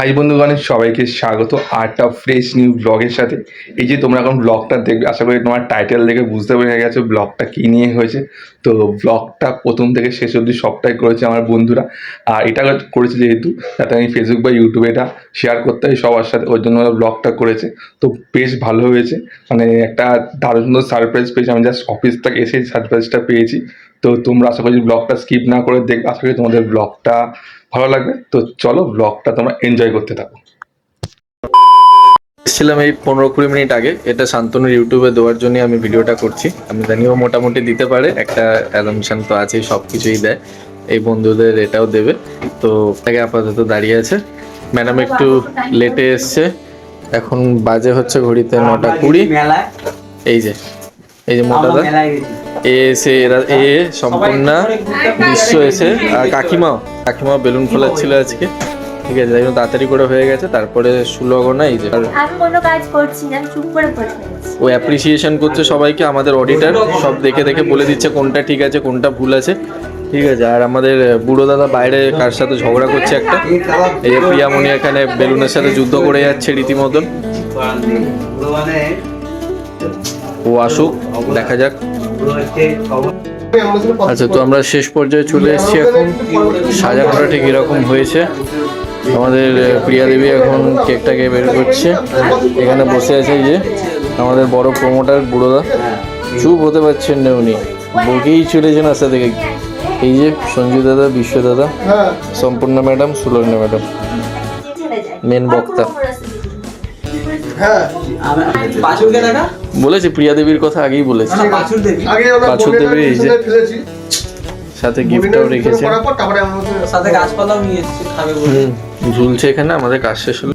High বন্ধুগণ, সবাইকে স্বাগত অফ ফ্রেশ নিউ ব্লগের সাথে। এই যে তোমরা এখন ব্লগটা দেখবে, আশা করি তোমার টাইটেল দেখে বুঝতে পেরে গেছো ব্লগটা কী নিয়ে হয়েছে। তো ব্লগটা প্রথম থেকে শেষ অবধি সবটাই করেছে আমার বন্ধুরা। আর এটা করেছে যেহেতু যাতে আমি ফেসবুক বা ইউটিউবে এটা শেয়ার করতে হয়, সবার সাথে, ওর জন্য ব্লগটা করেছে। তো বেশ ভালো হয়েছে। মানে একটা দারুণ সারপ্রাইজ পেয়েছি। আমি জাস্ট অফিস থেকে এসে সারপ্রাইজটা পেয়েছি। তো তোমরা আশা করি ব্লগটা স্কিপ না করে দেখ আশা করি তোমাদের ব্লগটা ভালো লাগবে। তো চলো ব্লগটা তোমরা এনজয় করতে থাকো। এসেছিলাম এই পনেরো কুড়ি মিনিট আগে। এটা শান্তনুর ইউটিউবে দেওয়ার জন্য আমি ভিডিওটা করছি। আমি জানিও মোটামুটি দিতে পারে একটা অ্যালামশন তো আছেই সব কিছুই দেয়। এই বন্ধুদের এটাও দেবে। তো তাকে আপাতত দাঁড়িয়ে আছে। ম্যাডাম একটু লেটে এসছে। এখন বাজে হচ্ছে ঘড়িতে নটা কুড়ি। এই যে এই যে মোটাদা এ এসে এরা এ সম্পূর্ণ বিশ্ব এসে আর কাকিমাও কাকিমাও বেলুন ফোলাচ্ছিল আজকে। ঠিক আছে তাই তাড়াতাড়ি করে হয়ে গেছে তারপরে সুলগনা এই যে আর আমি কোনো কাজ করছি না চুপ করে বসে ও অ্যাপ্রিসিয়েশন করছে সবাইকে আমাদের অডিটার সব দেখে দেখে বলে দিচ্ছে কোনটা ঠিক আছে কোনটা ভুল আছে। ঠিক আছে আর আমাদের বুড়ো দাদা বাইরে কার সাথে ঝগড়া করছে একটা? এই যে প্রিয়ামণি এখানে বেলুনের সাথে যুদ্ধ করে যাচ্ছে রীতিমতন। ও আসুক দেখা যাক। আচ্ছা তো আমরা শেষ পর্যায়ে চলে এসেছি এখন। সাজানোটা ঠিক এরকম হয়েছে। আমাদের প্রিয়া দেবী এখন কেকটাকে বের করছে। এখানে বসে আছে এই যে আমাদের বড় প্রমোটার বুড়োদা। চুপ হতে পারছেন না উনি। বকেই চলেছেন আস্তে থেকে। এই যে সঞ্জু দাদা বিশ্ব দাদা সম্পূর্ণ ম্যাডাম সুলগ্না ম্যাডাম। মেন বক্তা। বলেছে প্রিয়া দেবীর কথা আগেই বলেছি। পাঁচুর দেবী। এই যে। সাথে গিফটটাও রেখেছে। সাথে গাছপালাও নিয়ে এসেছি খাবে বলে। ঝুলছে এখানে আমাদের কাজ শেষ হলো।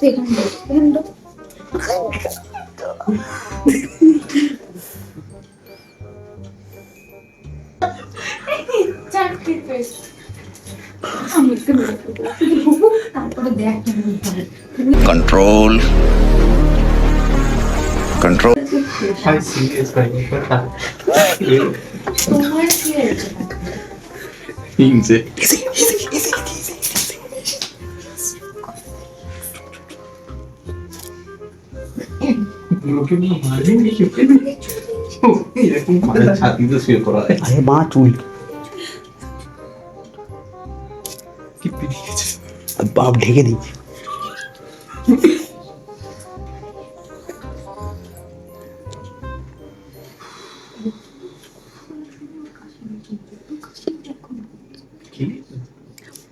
Benim control control I see is my কথা ইংজে তারপরে দেখ control control তোমার কি হয়েছে হিংসে আরে মা চুল। বাপ ঢেকে দিচ্ছে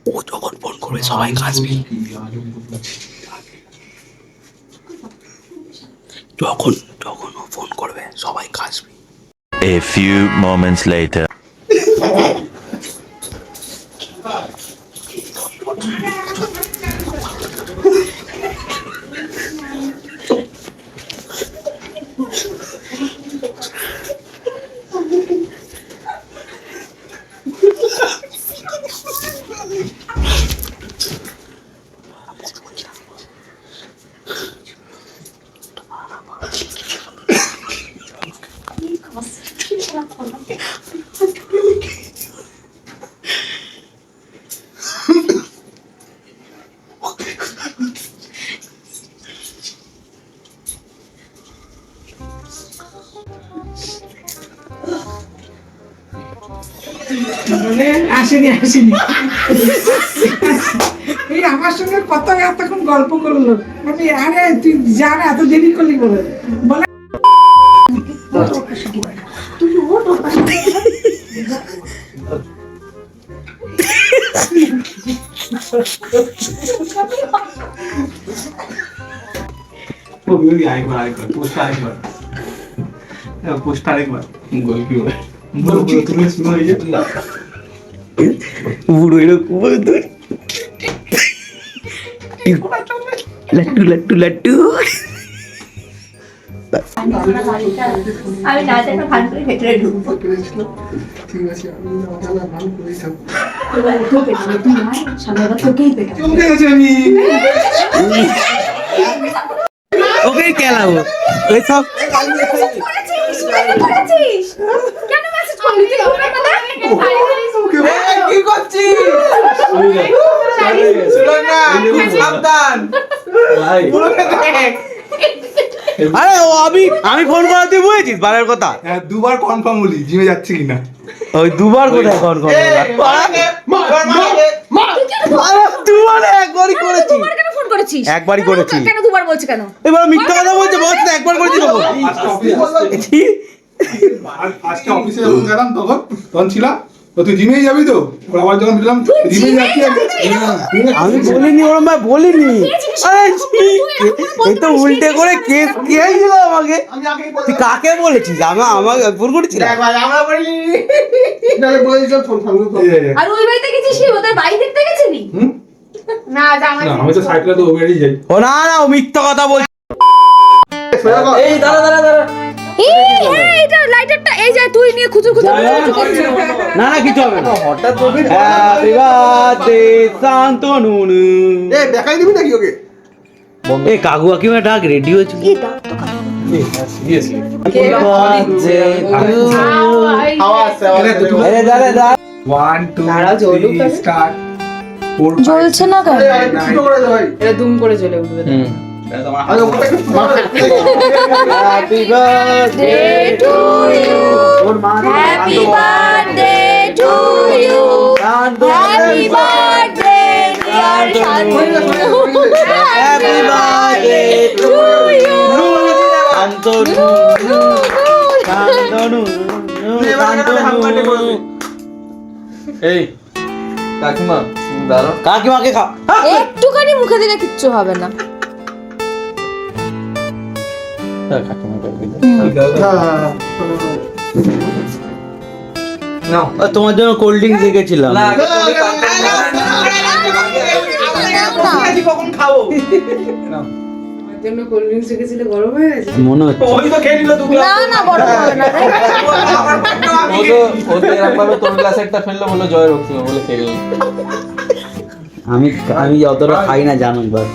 ও যখন ফোন করবে সবাই কাঁদবে। যখন যখন ও ফোন করবে সবাই কাঁদবে a few moments later. আসেনি আসেনি। এই আমার সঙ্গে কত এতক্ষণ গল্প করল? আমি, আরে, তুই জান, এত দেরি করলি বলে। বলে আরেকবার আরেকবার পোস্ট আরেকবার। পোস্ট আরেকবার। গোলকিপার বুড়ো এরকম লাট্টু লাট্টু লাট্টু। আমি না জানো করে ভেতরে ঢুকবো। ওকে খেলাবো। ওই সব কেন কি করছিস? আরে ও আমি আমি ফোন করা তুই বুঝেছিস বারের কথা? হ্যাঁ দুবার কনফার্ম বলি জিমে যাচ্ছে কিনা? ওই দুবার কোথায় দুবার একবারই করেছি। দুবার কেন ফোন করেছিস? একবারই করেছি। কেন দুবার বলছে কেন? এবার মিথ্যা কথা বলছে বলছে একবার করেছি আজকে অফিসে যখন গেলাম তখন তখন ছিলাম তুই জিমেই যাবি তো? আবার যখন বললাম যাচ্ছি আমি। বলিনি ওরম ভাই বলিনি। এই তো উল্টে করে কেস খেয়েছিল আমাকে? তুই কাকে বলেছিস? আমি আমাকে ফোন করেছিলাম আর ওই বাড়িতে গেছিস কি? ওদের বাড়ি দেখতে গেছিলি? না আমি তো সাইকেলে তো ওবেরই যাই। ও না না ও মিথ্যা কথা বলছে। এই দাঁড়া দাঁড়া দাঁড়া। হ্যাঁ এটা লাইটারটা এই যে তুই নিয়ে খুচুর খুচুর খুচুর না না কিছু হবে না। হঠাৎ হ্যাপি বার্থডে শান্তনু এ দেখাই দিবি নাকি ওকে? এ কাকু। কাকিমা ডাক? রেডি হয়েছে সিরিয়াসলি আরে দাঁড়া দাঁড়া। ওয়ান টু থ্রি স্টার্ট জ্বলছে না কেন? করে দে দুম করে জ্বলে উঠবে। হুম আরে ওটা একটু happy birthday Day to you. Happy birthday to you. Happy birthday, dear Shantanu. Happy birthday to you. Shantanu Shantanu Shantanu এই কাকিমা দাঁড়াও কাকিমাকে খা একটুখানি মুখে দিলে কিচ্ছু হবে না তোমার জন্য কোল্ড ড্রিঙ্কস কখন খাব জন্য কোল্ড ড্রিঙ্কস রেখেছিলে গরম হয়ে গেছে মনে হচ্ছে ওই তো খেয়ে নিল তুই না না বড় হবে না ও তো ও তো এরকম তোর গ্লাসে একটা ফেলল বলে জয় রক্ত বলে খেয়ে আমি আমি অতটা খাই না জানো বাস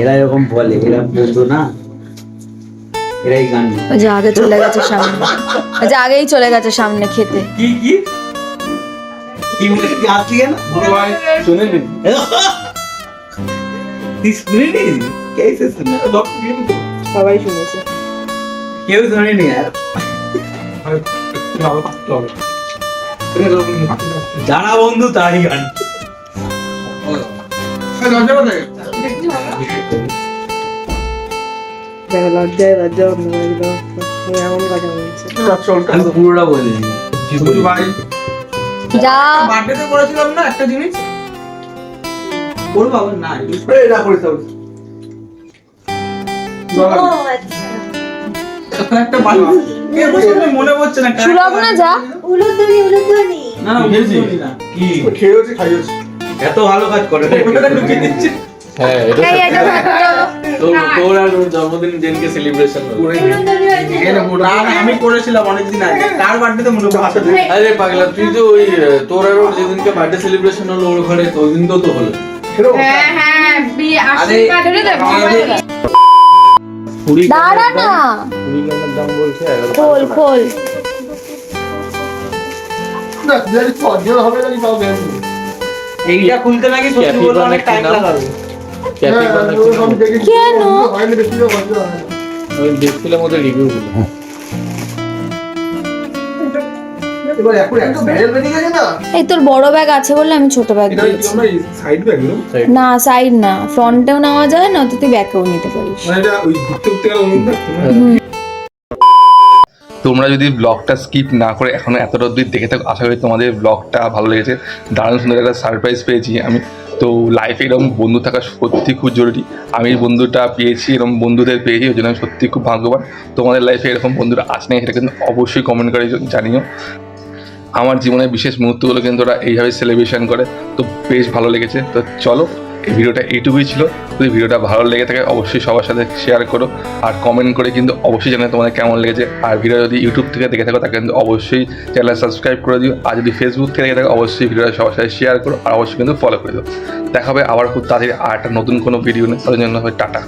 এরা এরকম বলে এরা বলতো না এরাই গান ওই যে আগে চলে গেছে সামনে ওই যে আগেই চলে গেছে সামনে খেতে কি কি কি বলে কি আসলি কেন বড় ভাই শুনে নিন তুই শুনিনি কে শুনে সবাই শুনেছে কেউ শুনিনি আর যারা বন্ধু তারই গান দেখো লজ্জায় লজ্জা অন্য একদম এমন কথা বলছে আমি পুরোটা বলে দিই ভাই যা বার্থডেতে করেছিলাম না একটা জিনিস ওর বাবা না এটা করেছে ও একটা বাড়ি মনে পড়ছে না সুলভ না যা উলুধ্বনি উলুধ্বনি না না কি খেয়েছি খাইয়েছি এত ভালো কাজ করে ঢুকিয়ে দিচ্ছে হ্যাঁ এটা এই এটা থাকো চলো তোর তোর আর জন্মদিন দিনকে সেলিব্রেশন হলো উলুধ্বনি হয়েছে না না আমি করেছিলাম অনেকদিন আগে। কার বার্থডেতে মনে আরে পাগলা তুই তো ওই তোর আর ওর যেদিনকে বার্থডে সেলিব্রেশন হলো ওর ঘরে তো দিন তো তো হলো হ্যাঁ হ্যাঁ আশীর্বাদ ধরে দে দাঁড়া না। কুড়ি গ্রামের দাম বলছে এগারো খোল খোল। না যদি পঞ্চাশ হবে নাকি তাও দেন এইটা খুলতে নাকি সত্যি বলতে অনেক টাইম লাগাবে? কেন? হয় দেখছিলাম ওদের এই তোর বড় ব্যাগ আছে বলে আমি ছোট ব্যাগ দিয়েছি। আমরা সাইড ব্যাগ না? সাইড না ফ্রন্টেও নেওয়া যায় না তো তুই ব্যাকেও নিতে পারিস। মানে তোমরা যদি ব্লগটা স্কিপ না করে এখনও এতটা অবধি দেখে থাকো আশা করি তোমাদের ব্লগটা ভালো লেগেছে। দারুণ সুন্দর একটা সারপ্রাইজ পেয়েছি। আমি তো লাইফে এরকম বন্ধু থাকা সত্যি খুব জরুরি। আমি বন্ধুটা পেয়েছি, এরকম বন্ধুদের পেয়েছি, ওই জন্য আমি সত্যি খুব ভাগ্যবান। তোমাদের লাইফে এরকম বন্ধুরা আছে না সেটা কিন্তু অবশ্যই কমেন্ট করে জানিও। আমার জীবনের বিশেষ মুহূর্তগুলো কিন্তু ওরা এইভাবে সেলিব্রেশন করে, তো বেশ ভালো লেগেছে। তো চলো এই ভিডিওটা এইটুকুই ছিল। যদি ভিডিওটা ভালো লেগে থাকে, অবশ্যই সবার সাথে শেয়ার করো। আর কমেন্ট করে কিন্তু অবশ্যই জানাই তোমাদের কেমন লেগেছে। আর ভিডিও যদি ইউটিউব থেকে দেখে থাকো তাকে কিন্তু অবশ্যই চ্যানেল সাবস্ক্রাইব করে দিও। আর যদি ফেসবুক থেকে দেখে থাকো, অবশ্যই ভিডিওটা সবার সাথে শেয়ার করো। আর অবশ্যই কিন্তু ফলো করে দিও। দেখা হবে আবার খুব তাড়াতাড়ি আর একটা নতুন কোনো ভিডিও নেই তাদের জন্য হবে টাটা।